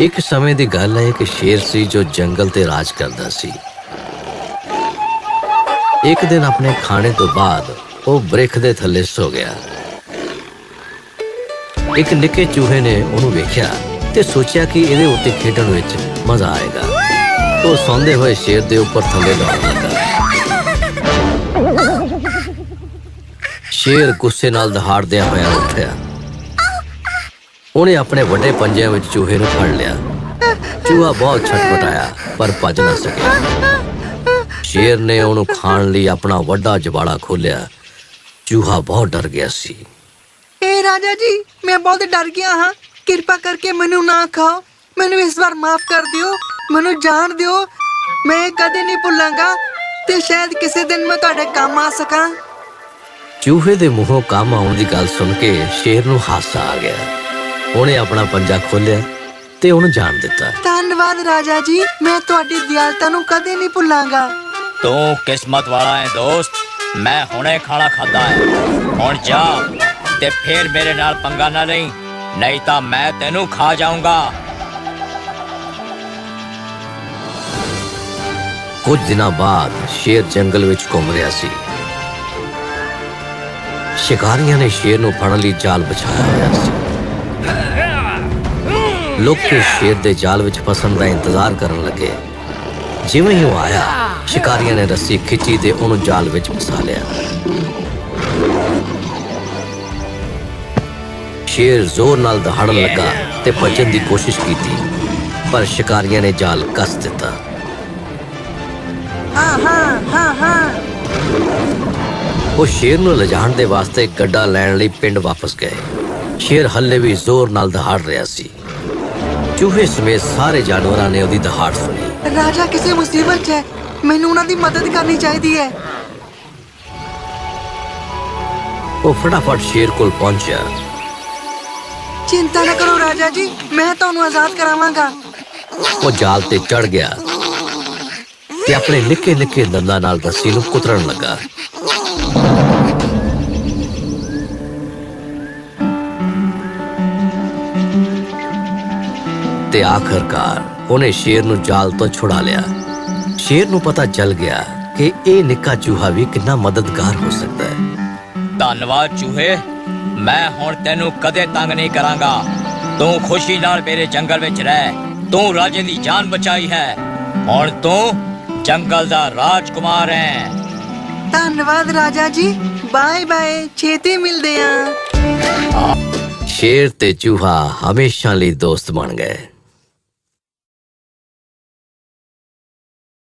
ਇੱਕ ਸਮੇਂ ਦੀ ਗੱਲ ਹੈ ਕਿ ਸ਼ੇਰ ਸੀ ਜੋ ਜੰਗਲ ਤੇ ਰਾਜ ਕਰਦਾ ਸੀ। ਇੱਕ ਦਿਨ ਆਪਣੇ ਖਾਣੇ ਤੋਂ ਬਾਅਦ ਉਹ ਬ੍ਰਿਖ ਦੇ ਥੱਲੇ ਸੋ ਗਿਆ। ਇੱਕ ਨਿੱਕੇ ਚੂਹੇ ਨੇ ਉਹਨੂੰ ਵੇਖਿਆ ਤੇ ਸੋਚਿਆ ਕਿ ਇਹਦੇ ਉੱਤੇ ਖੇਡਣ ਵਿੱਚ ਮਜ਼ਾ ਆਏਗਾ। ਉਹ ਸੌਂਦੇ ਹੋਏ ਸ਼ੇਰ ਦੇ ਉੱਪਰ ਥੱਲੇ ਦੌੜਨ ਲੱਗਾ। ਸ਼ੇਰ ਗੁੱਸੇ ਨਾਲ ਦਹਾੜਦਿਆਂ ਹੋਇਆ ਉੱਠਿਆ। ਉਹਨੇ ਆਪਣੇ ਵੱਡੇ ਪੰਜਿਆਂ ਵਿੱਚ ਚੂਹੇ ਨੂੰ ਫੜ ਲਿਆ। ਚੂਹਾ ਬਹੁਤ ਛਟਪਟਾਇਆ ਪਰ ਭੱਜ ਨਾ ਸਕਿਆ। ਸ਼ੇਰ ਨੇ ਉਹਨੂੰ ਖਾਣ ਲਈ ਆਪਣਾ ਵੱਡਾ ਜਵਾੜਾ ਖੋਲਿਆ ਚੂਹਾ ਬਹੁਤ ਡਰ ਗਿਆ ਸੀ। ਏ ਰਾਜਾ ਜੀ ਮੈਂ ਬਹੁਤ ਡਰ ਗਿਆ ਹਾਂ। ਕਿਰਪਾ ਕਰਕੇ ਮੈਨੂੰ ਨਾ ਖਾਓ। ਮੈਨੂੰ ਇਸ ਵਾਰ ਮਾਫ ਕਰ ਦਿਓ। ਮੈਨੂੰ ਜਾਣ ਦਿਓ। ਮੈਂ ਕਦੇ ਨਹੀਂ ਭੁੱਲਾਂਗਾ ਤੇ ਸ਼ਾਇਦ ਕਿਸੇ ਦਿਨ ਮੈਂ ਤੁਹਾਡੇ ਕੰਮ ਆ ਸਕਾਂ। ਚੂਹੇ ਦੇ ਮੂੰਹੋਂ ਕੰਮ ਆਉਣ ਦੀ ਗੱਲ ਸੁਣ ਕੇ ਸ਼ੇਰ ਨੂੰ ਹਾਸਾ ਆ ਗਿਆ। ਉਹਨੇ ਆਪਣਾ ਪੰਜਾ ਖੋਲਿਆ ਤੇ ਉਹਨੂੰ ਜਾਣ ਦਿੱਤਾ। ਧੰਨਵਾਦ ਰਾਜਾ ਜੀ ਮੈਂ ਤੁਹਾਡੀ ਦਿਆਲਤਾ ਨੂੰ ਕਦੇ ਨਹੀਂ ਭੁੱਲਾਂਗਾ। ਤੂੰ ਕਿਸਮਤ ਵਾਲਾ ਹੈ ਦੋਸਤ ਮੈਂ ਹੁਣੇ ਖਾਣਾ ਖਾਦਾ ਹੈ ਹੁਣ ਜਾ ਤੇ ਫੇਰ ਮੇਰੇ ਨਾਲ ਪੰਗਾ ਨਾ ਲਈ ਨਹੀਂ ਤਾਂ ਮੈਂ ਤੈਨੂੰ ਖਾ ਜਾਊਂਗਾ। ਕੁਝ ਦਿਨਾਂ ਬਾਅਦ ਸ਼ੇਰ ਜੰਗਲ ਵਿੱਚ ਘੁੰਮ ਰਿਹਾ ਸੀ। ਸ਼ਿਕਾਰੀਆਂ ਨੇ ਸ਼ੇਰ ਨੂੰ ਫੜਨ ਲਈ ਜਾਲ ਵਿਛਾਇਆ ਹੋਇਆ ਸੀ। ਲੋਕ ਸ਼ੇਰ ਦੇ ਜਾਲ ਵਿੱਚ ਫਸਣ ਦਾ ਇੰਤਜ਼ਾਰ ਕਰਨ ਲੱਗੇ। ਜਿਵੇਂ ਹੀ ਉਹ ਆਇਆ ਸ਼ਿਕਾਰੀਆਂ ਨੇ ਰੱਸੀ ਖਿੱਚੀ ਤੇ ਉਹਨੂੰ ਜਾਲ ਵਿੱਚ ਫਸਾ ਲਿਆ। ਸ਼ੇਰ ਜ਼ੋਰ ਨਾਲ ਦਹਾੜਨ ਲੱਗਾ ਤੇ ਭੱਜਣ ਦੀ ਕੋਸ਼ਿਸ਼ ਕੀਤੀ ਪਰ ਸ਼ਿਕਾਰੀਆਂ ਨੇ ਜਾਲ ਕੱਸ ਦਿੱਤਾ। ਹਾਂ ਹਾਂ ਹਾਂ ਹਾਂ। ਉਹ ਸ਼ੇਰ ਨੂੰ ਲਿਜਾਣ ਦੇ ਵਾਸਤੇ ਗੱਡਾ ਲੈਣ ਲਈ ਪਿੰਡ ਵਾਪਸ ਗਏ। ਸ਼ੇਰ ਹੱਲੇ ਵੀ ਜ਼ੋਰ ਨਾਲ ਦਹਾੜ ਰਿਹਾ ਸੀ। ਚੂਹੇ ਸਮੇਤ ਸਾਰੇ ਜਾਨਵਰਾਂ ਨੇ ਉਹਦੀ ਦਹਾੜ ਸੁਣੀ। ਰਾਜਾ ਕਿਸੇ ਮੁਸੀਬਤ 'ਚ ਹੈ ਮੈਨੂੰ ਉਹਨਾਂ ਦੀ ਮਦਦ ਕਰਨੀ ਚਾਹੀਦੀ ਹੈ। ਉਹ ਫਟਾਫਟ ਸ਼ੇਰ ਕੋਲ ਪਹੁੰਚਿਆ। ਚਿੰਤਾ ਨਾ ਕਰੋ ਰਾਜਾ ਜੀ ਮੈਂ ਤੁਹਾਨੂੰ ਆਜ਼ਾਦ ਕਰਾਵਾਂਗਾ। ਉਹ ਜਾਲ ਤੇ ਚੜ ਗਿਆ ਤੇ ਆਪਣੇ ਨਿੱਕੇ ਨਿੱਕੇ ਦੰਦਾਂ ਨਾਲ ਰੱਸੀ ਨੂੰ ਕੁਤਰਨ ਲੱਗਾ। ਤੇ ਆਖਰਕਾਰ ਉਹਨੇ ਸ਼ੇਰ ਨੂੰ ਜਾਲ ਤੋਂ ਛੁਡਾ ਲਿਆ। ਸ਼ੇਰ ਨੂੰ ਪਤਾ ਚੱਲ ਗਿਆ ਕਿ ਇਹ ਨਿੱਕਾ ਚੂਹਾ ਵੀ ਕਿੰਨਾ ਮਦਦਗਾਰ ਹੋ ਸਕਦਾ ਹੈ। ਧੰਨਵਾਦ ਚੂਹੇ ਮੈਂ ਹੁਣ ਤੈਨੂੰ ਕਦੇ ਤੰਗ ਨਹੀਂ ਕਰਾਂਗਾ। ਤੂੰ ਖੁਸ਼ੀ ਨਾਲ ਮੇਰੇ ਜੰਗਲ ਵਿੱਚ ਰਹਿ। ਤੂੰ ਰਾਜੇ ਦੀ ਜਾਨ ਬਚਾਈ ਹੈ। ਹੁਣ ਤੂੰ ਜੰਗਲ ਦਾ ਰਾਜਕੁਮਾਰ ਹੈ ਧੰਨਵਾਦ ਰਾਜਾ ਜੀ। ਬਾਏ ਬਾਏ ਛੇਤੀ ਮਿਲਦੇ ਆਂ। ਸ਼ੇਰ ਤੇ ਚੂਹਾ ਹਮੇਸ਼ਾ ਲਈ ਦੋਸਤ ਬਣ ਗਏ।